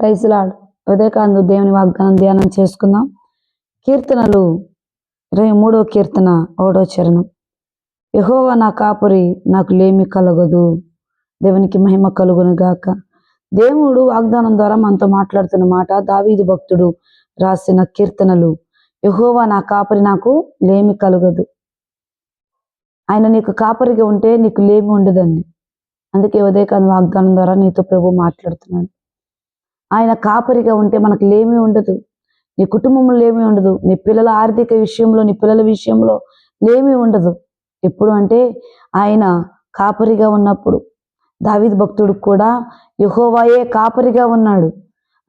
ప్రైజ్లాడ్ ఉదయకాందు దేవుని వాగ్దానం ధ్యానం చేసుకుందాం. కీర్తనలు ఇరవై మూడో కీర్తన ఓడో చరణం. యహోవా నా కాపురి నాకు లేమి కలగదు. దేవునికి మహిమ కలుగును గాక. దేవుడు వాగ్దానం ద్వారా మనతో మాట్లాడుతున్న మాట దావీదు భక్తుడు రాసిన కీర్తనలు. యహోవా నా కాపరి నాకు లేమి కలగదు. ఆయన నీకు కాపరిగా ఉంటే నీకు లేమి ఉండదండి. అందుకే ఉదయకాంత్ వాగ్దానం ద్వారా నీతో ప్రభు మాట్లాడుతున్నాడు. ఆయన కాపరిగా ఉంటే మనకు లేమి ఉండదు. నీ కుటుంబంలో ఏమీ ఉండదు. నీ పిల్లల ఆర్థిక విషయంలో నీ పిల్లల విషయంలో లేమి ఉండదు. ఎప్పుడు అంటే ఆయన కాపరిగా ఉన్నప్పుడు. దావిద్ భక్తుడు కూడా యహోవాయే కాపరిగా ఉన్నాడు.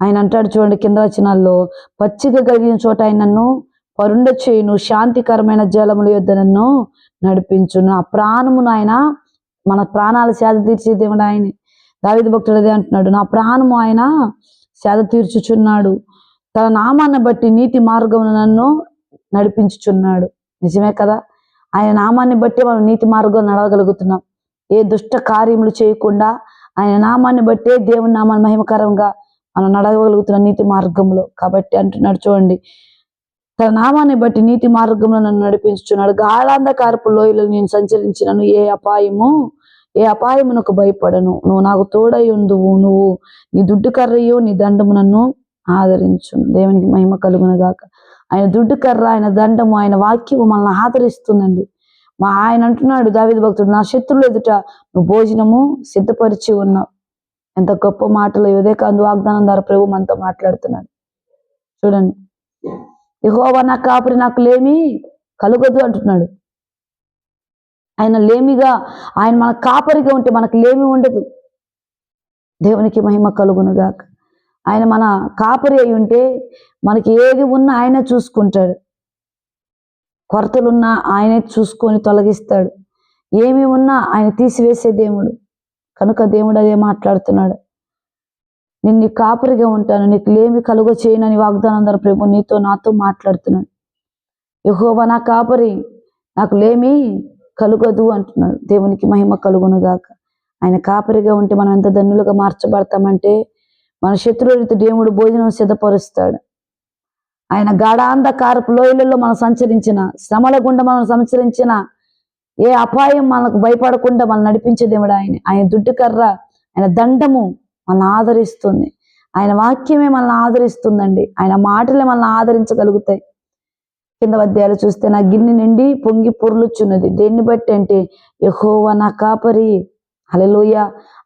ఆయన అంటాడు చూడండి కింద వచనాల్లో పచ్చిక కలిగిన చోట ఆయన నన్ను పరుండ చేయును శాంతికరమైన జలముల యొద్ద నన్ను నడిపించును. ఆ ప్రాణమును ఆయన మన ప్రాణాలు సేద తీర్చే దేవుడు ఆయనే. దావిద భక్తుడు అదే అంటున్నాడు. నా ప్రాణము ఆయన సేద తీర్చుచున్నాడు. తన నామాన్ని బట్టి నీతి మార్గం నన్ను నడిపించుచున్నాడు. నిజమే కదా? ఆయన నామాన్ని బట్టి మనం నీతి మార్గం నడవగలుగుతున్నాం. ఏ దుష్ట కార్యములు చేయకుండా ఆయన నామాన్ని బట్టే దేవుని నామాన్ని మహిమకరంగా మనం నడవగలుగుతున్నాం నీతి మార్గంలో. కాబట్టి అంటున్నాడు చూడండి. తన నామాన్ని బట్టి నీతి మార్గంలో నన్ను నడిపించుచున్నాడు. గాఢాంధకారపు లోయలో నేను సంచరించినను. ఏ అపాయము ఏ అపాయమునకు భయపడను. నువ్వు నాకు తోడై నువ్వు నీ దుడ్డు కర్రయు నీ దండము నన్ను ఆదరించు దేవునికి మహిమ కలుగునగాక. ఆయన దుడ్డు కర్ర ఆయన దండము ఆయన వాక్యము మనల్ని ఆదరిస్తుందండి. మా ఆయన అంటున్నాడు దావిద భక్తుడు నా శత్రువులు ఎదుట నువ్వు భోజనము సిద్ధపరిచి ఉన్నావు. ఎంత గొప్ప మాటలు. ఇదే కాదు వాగ్దానం ద్వారా ప్రభు మనతో మాట్లాడుతున్నాడు. చూడండి. ఇహోవా నా కాపురి నాకు లేమి కలుగదు అంటున్నాడు. ఆయన లేమిగా ఆయన మన కాపరిగా ఉంటే మనకు లేమి ఉండదు. దేవునికి మహిమ కలుగునుగాక. ఆయన మన కాపరి అయి ఉంటే మనకి ఏది ఉన్నా ఆయన చూసుకుంటాడు. కొరతలున్నా ఆయనే చూసుకొని తొలగిస్తాడు. ఏమి ఉన్నా ఆయన తీసివేసే దేవుడు. కనుక దేవుడు అదే మాట్లాడుతున్నాడు. నేను నీ కాపరిగా ఉంటాను నీకు లేమి కలుగ చేయనని వాగ్దానం ద్వారా ప్రభు నీతో నాతో మాట్లాడుతున్నాడు. యహోవా నా కాపరి నాకు లేమి కలుగదు అంటున్నాడు. దేవునికి మహిమ కలుగును గాక ఆయన కాపరిగా ఉంటే మనం ఎంత ధన్యులుగా మార్చబడతామంటే మన శత్రువులతో దేవుడు భోజనం సిద్ధపరుస్తాడు. ఆయన గాఢాంధకారపు లోయలలో మనం సంచరించిన శ్రమల గుండా మనం సంచరించిన ఏ అపాయం మనకు భయపడకుండా మనం నడిపించే దేవుడు ఆయన. ఆయన దుడ్డు కర్ర ఆయన దండము మనల్ని ఆదరిస్తుంది. ఆయన వాక్యమే మనల్ని ఆదరిస్తుందండి. ఆయన మాటలే మనల్ని ఆదరించగలుగుతాయి. కింద అధ్యాయాలు చూస్తే నా గిన్నె నిండి పొంగి పొర్లుచున్నది. దేన్ని బట్టి అంటే యహోవా నా కాపరి. హలలోయ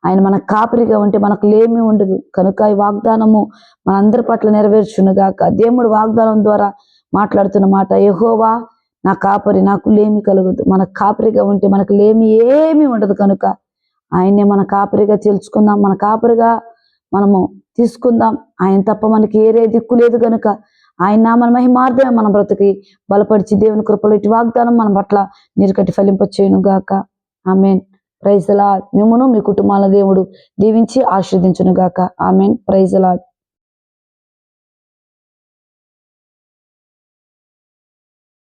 ఆయన మన కాపరిగా ఉంటే మనకు లేమి ఉండదు. కనుక ఈ వాగ్దానము మనందరి పట్ల నెరవేర్చునుగాక. దేవుడు వాగ్దానం ద్వారా మాట్లాడుతున్న మాట యహోవా నా కాపరి నాకు లేమి కలుగుదు. మన కాపరిగా ఉంటే మనకు లేమి ఏమీ ఉండదు కనుక. ఆయనే మన కాపరిగా తెలుసుకుందాం మన కాపరిగా మనము తీసుకుందాం. ఆయన తప్ప మనకి ఏరే దిక్కు లేదు కనుక ఆయన మన మహిమార్థమే మన బ్రతికి బలపరిచి దేవుని కృపలు ఇటు వాగ్దానం మన పట్ల మీరు కట్టి ఫలింపచేయును గాక. ఆమెన్. ప్రైజ్ లాడ్ మిమ్మను మీ కుటుంబాల దేవుడు దీవించి ఆశీర్దించును గాక. ఆమెన్. Praise lord